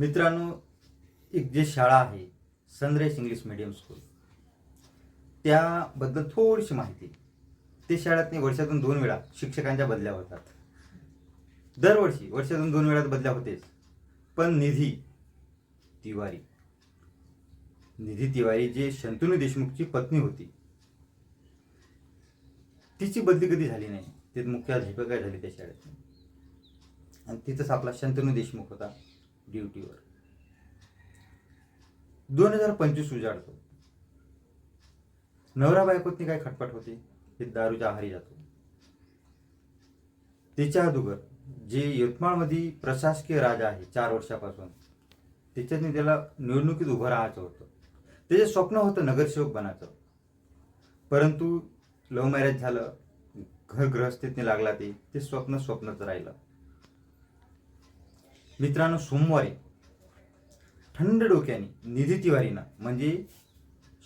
मित्रांनो एक जे शाळा आहे सनरेश इंग्लिश मिडियम स्कूल त्याबद्दल थोडीशी माहिती. ते शाळेत वर्षातून दोन वेळा शिक्षकांच्या बदल्या होतात. दरवर्षी वर्षातून दोन वेळात बदल्या होतेच. पण निधी तिवारी. निधी तिवारी जे शंतनू देशमुखची पत्नी होती तिची बदली कधी झाली नाही? ते मुख्याध्यापिका झाली त्या शाळेत आणि तिथंच आपला शंतनू देशमुख होता. ड्युटीवर. दोन हजार पंचवीस उजाडतो. नवरा बायकोतनी काय खटपट होती? ते दारूच्या आहारी जातो. तिच्या अगोदर जे यवतमाळमध्ये प्रशासकीय राजा आहे चार वर्षापासून त्याच्यातनी त्याला निवडणुकीत उभं राहायचं होतं. त्याचे स्वप्न होतं नगरसेवक बनायचं. परंतु लव्ह मॅरेज झालं घर गृहस्थीतनी लागला ते ते स्वप्न स्वप्नच राहिलं. मित्रांनो सोमवारी थंड डोक्याने निधी तिवारीनं म्हणजे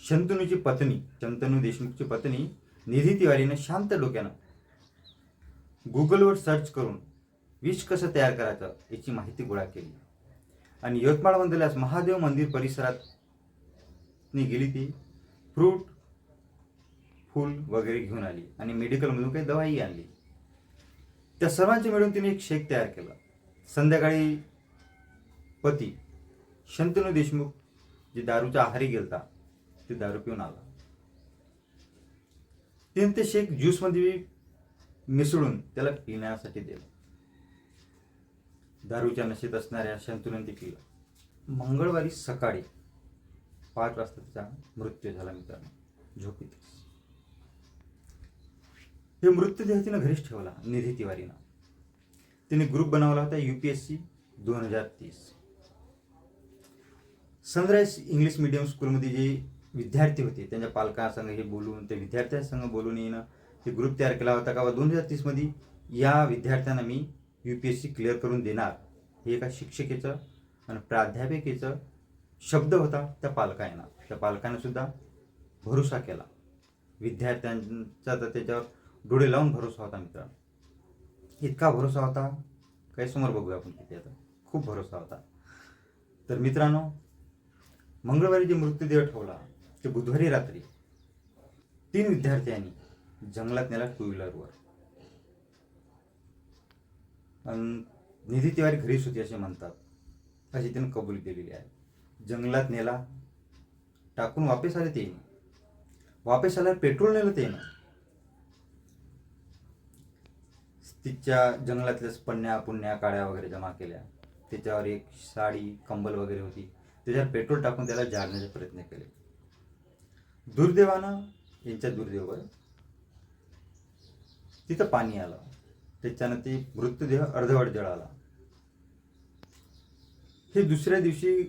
शंतनूची पत्नी शंतनू देशमुखची पत्नी निधी तिवारीनं शांत डोक्यानं गुगलवर सर्च करून विष कसं तयार करायचं याची माहिती गोळा केली. आणि यवतमाळमधल्याच महादेव मंदिर परिसरात गेली ती फ्रूट फूल वगैरे घेऊन आली. आणि मेडिकलमधून काही दवाई आणली. त्या सर्वांचे मिळून तिने एक शेक तयार केला. संध्याकाळी पती शंतनू देशमुख जे दारूच्या आहारी गेलता ते दारू पिऊन आला. तीन ते शेक ज्यूसमध्ये मिसळून त्याला पिण्यासाठी दिलं. दारूच्या नशेत असणाऱ्या शंतनूने ते पिलं. मंगळवारी सकाळी पाच वाजता त्याचा मृत्यू झाला मित्रांनो. झोपीत हे मृत्यूदेह तिनं घरीच ठेवला निधी तिवारीनं तिने ग्रुप बनवला होता युपीएससी दोन हजार तीस. सनराईज इंग्लिश मिडियम स्कूलमध्ये जे विद्यार्थी होते त्यांच्या पालकांसंग हे बोलून त्या विद्यार्थ्यांसंग बोलून येणं हे ग्रुप तयार केला होता का? दोन हजार तीसमध्ये या विद्यार्थ्यांना मी U P S C clear करून देणार हे एका शिक्षकेचं आणि प्राध्यापिकेचं शब्द होता त्या पालकांना. त्या पालकांना सुद्धा भरोसा केला. विद्यार्थ्यांचा तर त्याच्यावर डोळे लावून भरोसा होता मित्रांनो. इतका भरोसा होता. काही समोर बघूया आपण किती आता. खूप भरोसा होता. तर मित्रांनो मंगळवारी जे मृत्यूदेह ठेवला ते बुधवारी रात्री तीन विद्यार्थ्यांनी जंगलात नेला टू व्हीलरवर निधी तिवारी घरीच होती असे म्हणतात. अशी त्यानं कबूल केलेली आहे. जंगलात नेला टाकून वापस आले ते वापस आल्यावर पेट्रोल नेलं ते तिच्या जंगलातल्या पन्न्या पुण्या काड्या वगैरे जमा केल्या. त्याच्यावर एक साडी कंबल वगैरे होती. त्याच्यावर पेट्रोल टाकून त्याला जाळण्याचे प्रयत्न केले. दुर्दैवानं यांच्या दुर्दैवावर तिथं पाणी आलं. त्याच्यानं ते मृतदेह अर्धवट जळाला. हे दुसऱ्या दिवशी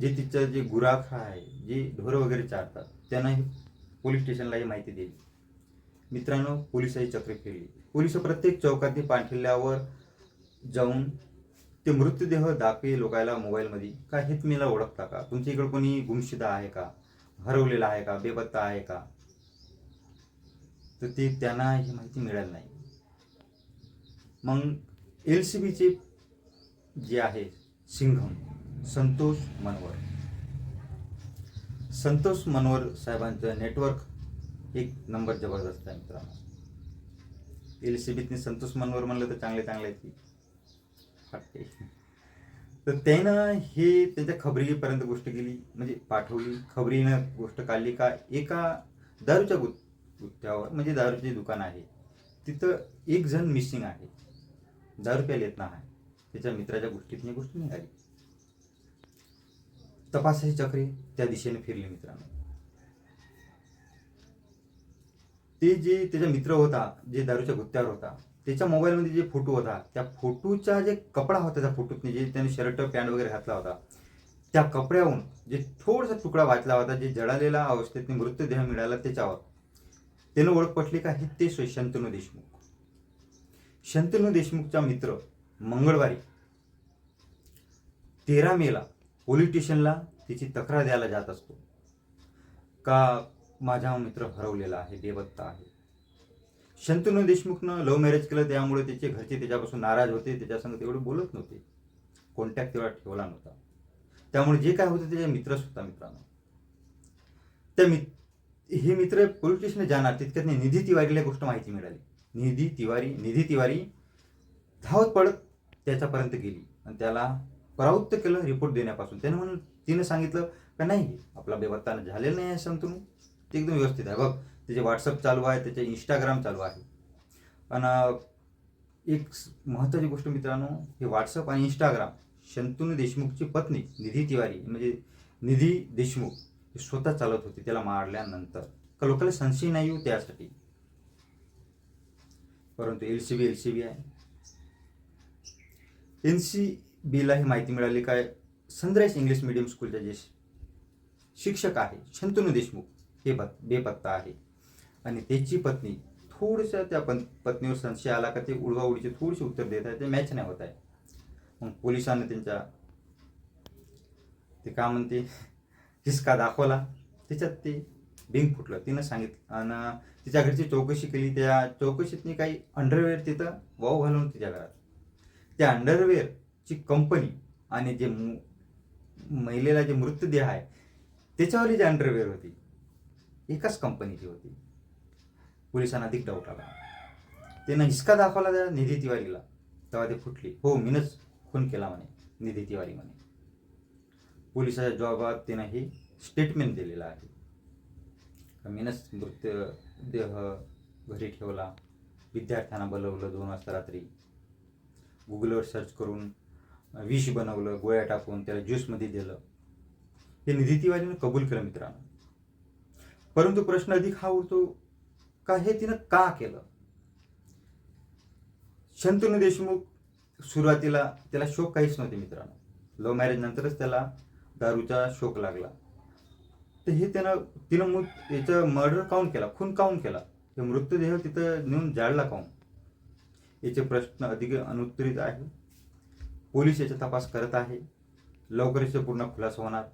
जे तिचं जे गुराख आहे जे ढोरं वगैरे चारतात त्यांना पोलीस स्टेशनला ही माहिती दिली. मित्रांनो पोलिसाही चक्र फिरली पोलीस प्रत्येक चौकातील पाठिल्यावर जाऊन ते मृतदेह दाखवे लोकायला मोबाईलमध्ये. का हेच मीला ओळखता का? तुमच्या इकडे कोणी गुमशिदा आहे का? हरवलेला आहे का? बेपत्ता आहे का? तर ते त्यांना ही माहिती मिळाली नाही. मग एल सी बीचे जे आहे सिंघम संतोष मनवर. संतोष मनवर साहेबांचं नेटवर्क एक नंबर जबरदस्त आहे मित्रांनो. एल संतोष मनवर म्हणलं तर चांगले चांगले आहेत तर त्यानं हे त्यांच्या खबरीपर्यंत गोष्ट केली म्हणजे पाठवली. खबरीनं गोष्ट काढली का? एका दारूच्या गु गुत्त्यावर म्हणजे दारूचे दुकान आहे तिथं एक जण मिसिंग आहे. दारू प्यायला येत नाही. त्याच्या मित्राच्या गोष्टीत ही गोष्ट निघाली. तपासाची चक्री त्या दिशेने फिरली मित्रांनो. ते जे त्याचा मित्र होता जे दारूच्या गुत्त्यावर होता त्याच्या मोबाईलमध्ये जे फोटो होता त्या फोटोचा जे कपडा होता त्या फोटोतने जे त्याने शर्ट पॅन्ट वगैरे घातला होता त्या कपड्याहून जे थोडासा तुकडा वाचला होता जे जळालेला अवस्थेतने मृतदेह मिळाला त्याच्यावर त्यानं ओळख पटली का? हे ते शंतनू देशमुख. शंतनू देशमुखचा मित्र मंगळवारी तेरा मेला पोलीस स्टेशनला तिची तक्रार द्यायला जात असतो. का माझा मित्र हरवलेला आहे देवत्ता आहे. शंतनू देशमुखनं लव्ह मॅरेज केलं त्यामुळे त्याचे घरचे त्याच्यापासून नाराज होते त्याच्यासंग तेवढे बोलत नव्हते. कॉन्टॅक्ट तेवढा ठेवला नव्हता. त्यामुळे जे काय होतं त्याचे मित्रच होता मित्रांनो. त्या मित हे मित्र पोलीस स्टेशनला जाणार तितक्यात निधी तिवारीला गोष्ट माहिती मिळाली. निधी तिवारी निधी तिवारी धावत पडत त्याच्यापर्यंत गेली. आणि त्याला परावृत्त केलं रिपोर्ट देण्यापासून. त्यानं म्हणून तिनं सांगितलं का नाही आपला बेवत्तानं झालेलं नाही आहे संतनू ते एकदम व्यवस्थित आहे. बघ त्याचे व्हॉट्सअप चालू आहे त्याचे इंस्टाग्राम चालू आहे. आणि एक महत्त्वाची गोष्ट मित्रांनो हे व्हॉट्सअप आणि इंस्टाग्राम शंतनू देशमुखची पत्नी निधी तिवारी म्हणजे निधी देशमुख स्वतः चालत होती त्याला मारल्यानंतर. का लोकांना संशय नाही येऊ त्यासाठी? परंतु L C B L C B आहे. एन सी बीला ही माहिती मिळाली काय? सनराईज इंग्लिश मिडियम स्कूलच्या जे शिक्षक आहे शंतनू देशमुख. हे बत बेपत्ता आहे. आणि त्याची पत्नी थोडंसं त्या पन पत्नीवर संशय आला का ते उडवाउडीचे थोडीशी उत्तर देत आहे ते मॅच नाही होत आहे. मग पोलिसांनी त्यांच्या ते का म्हणते हिसका दाखवला. त्याच्यात ते बिंग फुटलं. तिनं सांगितलं आणि तिच्या घरची चौकशी केली. त्या चौकशीतनी काही अंडरवेअर तिथं वाव घालून तिच्या घरात. त्या अंडरवेअरची कंपनी आणि जे महिलेला जे मृतदेह आहे त्याच्यावरही जी अंडरवेअर होती. एकाच कंपनीची होती. पोलिसांना अधिक डाऊट आला. त्यानं हिसका दाखवला त्या निधी तिवारीला तेव्हा ते फुटली. हो मीनच खून केला म्हणे निधी तिवारी म्हणे. पोलिसाच्या जॉबात त्यानं हे स्टेटमेंट दिलेलं आहे. मीनच मीनच देह घरी ठेवला विद्यार्थ्यांना बोलवलं दोन वाजता रात्री. गुगलवर सर्च करून विष बनवलं गोळ्या टाकून त्याला ज्यूसमध्ये दिलं. हे निधी तिवारीनं कबूल केलं मित्रांनो. परंतु प्रश्न अधिक हा उरतो का हे तिनं का केलं? शंतनू देशमुख सुरुवातीला त्याला शोक काहीच नव्हते मित्रांनो. लव्ह मॅरेज नंतरच त्याला दारूचा शोक लागला. तर हे त्यानं तिनं मृत याचं मर्डर काऊन केला खून काऊन केला. हे मृतदेह तिथं नेऊन जाळला काऊन? याचे प्रश्न अधिक अनुत्तरित आहे. पोलीस याचा तपास करत आहे. लवकरच पूर्ण खुलासा होणार.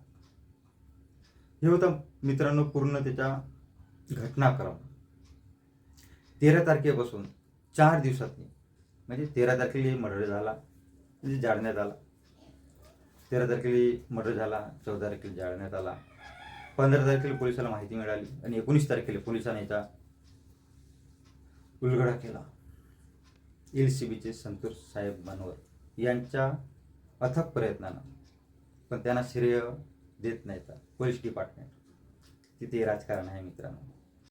हे होतं. मित्रांनो पूर्ण त्याच्या घटनाक्रम तेरा तारखेपासून चार दिवसातनी म्हणजे तेरा तारखेला मर्डर झाला म्हणजे जाळण्यात आला. तेरा तारखेला मर्डर झाला चौदा तारखेला जाळण्यात आला. पंधरा तारखेला पोलिसाला माहिती मिळाली आणि एकोणीस तारखेला पोलिसांनी याचा उलगडा केला. एल सी बीचे संतोष साहेब मनोहर यांच्या अथक प्रयत्नानं. पण त्यांना श्रेय देत नाहीत. पोलीस डिपार्टमेंट तिथे राजकारण आहे मित्रांनो.